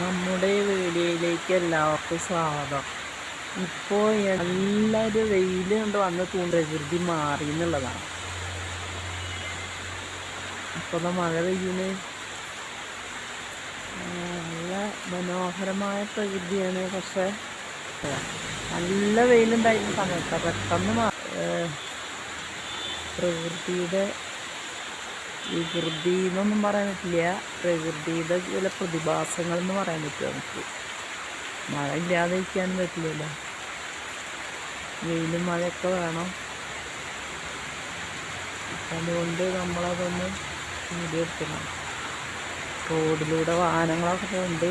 നമ്മുടെ വീഡിയോയിലേക്ക് എല്ലാവർക്കും സ്വാഗതം. ഇപ്പോൾ നല്ലൊരു വെയിൽ കൊണ്ട് വന്ന് പ്രകൃതി മാറി എന്നുള്ളതാണ്. ഇപ്പോൾ മഴ പെയ്യുന്നു. നല്ല മനോഹരമായ പ്രകൃതിയാണ്. പക്ഷെ നല്ല വെയിലുണ്ടായിരുന്ന സമയത്ത് പെട്ടെന്ന് പ്രകൃതിയുടെ വികൃതി എന്നൊന്നും പറയാൻ പറ്റില്ല. പ്രകൃതിയുടെ ചില പ്രതിഭാസങ്ങളെന്ന് പറയാൻ പറ്റില്ല നമുക്ക്. മഴ ഇല്ലാതെ ഇരിക്കാനും പറ്റില്ലല്ലോ. വെയിലും മഴയൊക്കെ വേണം. അതുകൊണ്ട് നമ്മളതൊന്ന് വീഡിയോ റോഡിലൂടെ വാഹനങ്ങളൊക്കെ ഉണ്ട്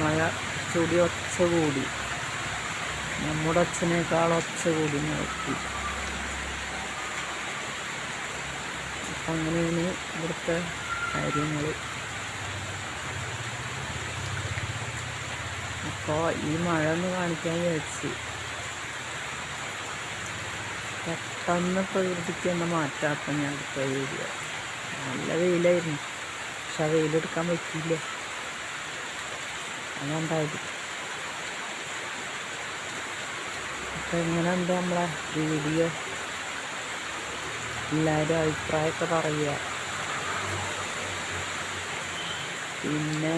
മഴ ചൂടി ഒച്ച കൂടി. നമ്മുടെ ഒച്ചനേക്കാൾ ഒച്ച കൂടി നോക്കി അപ്പം അങ്ങനെയാണ് ഇവിടുത്തെ കാര്യങ്ങൾ. അപ്പോൾ ഈ മഴ ഒന്ന് കാണിക്കാൻ വിചാരിച്ച്. പെട്ടെന്ന് പ്രകൃതിക്ക് ഒന്ന് മാറ്റാത്ത ഞാൻ അടുത്ത വീഡിയോ നല്ല വെയിലായിരുന്നു. പക്ഷെ ആ വെയിലെടുക്കാൻ പറ്റിയില്ല. അതുകൊണ്ടായത് അപ്പം എങ്ങനെയുണ്ട് നമ്മളെ വീഡിയോ? എല്ലാവരും അഭിപ്രായമൊക്കെ പറയുക. പിന്നെ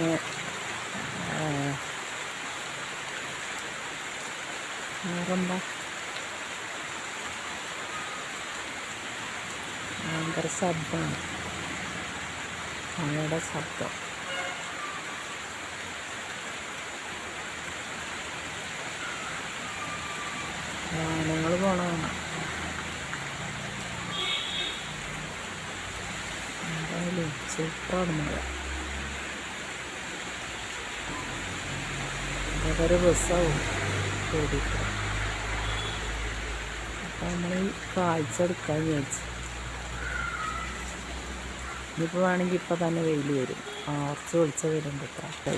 ഭയങ്കര ശബ്ദമാണ്. മഴയുടെ ശബ്ദം. വാഹനങ്ങൾ പോണതാണ് എന്തായാലും സൂപ്പറാണ് മഴ. വളരെ ബസ്സാവും ഓടിക്കുക അപ്പം നമ്മൾ ഈ കാഴ്ച എടുക്കാൻ വിചാരിച്ചു. ഇനിയിപ്പോൾ വേണമെങ്കിൽ ഇപ്പം തന്നെ വെയിൽ വരും. ആർച്ച് വിളിച്ച വരുന്നുണ്ട് ഇത്ര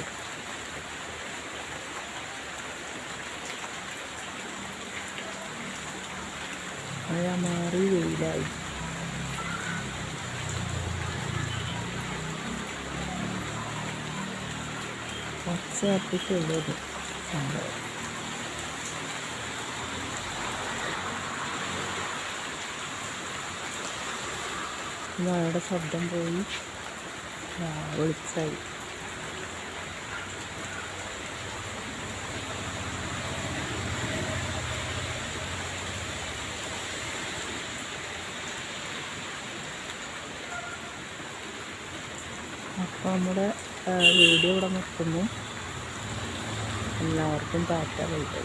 മഴ മാറി വെയിലായി. പച്ച കത്തിക്കുള്ളത് സംഭവം മഴയുടെ ശബ്ദം പോയി. വെളിച്ചായി അപ്പോൾ നമ്മുടെ വീഡിയോ ഇവിടെ നിർത്തുന്നു. എല്ലാവർക്കും ടാറ്റ ബൈ ബൈ.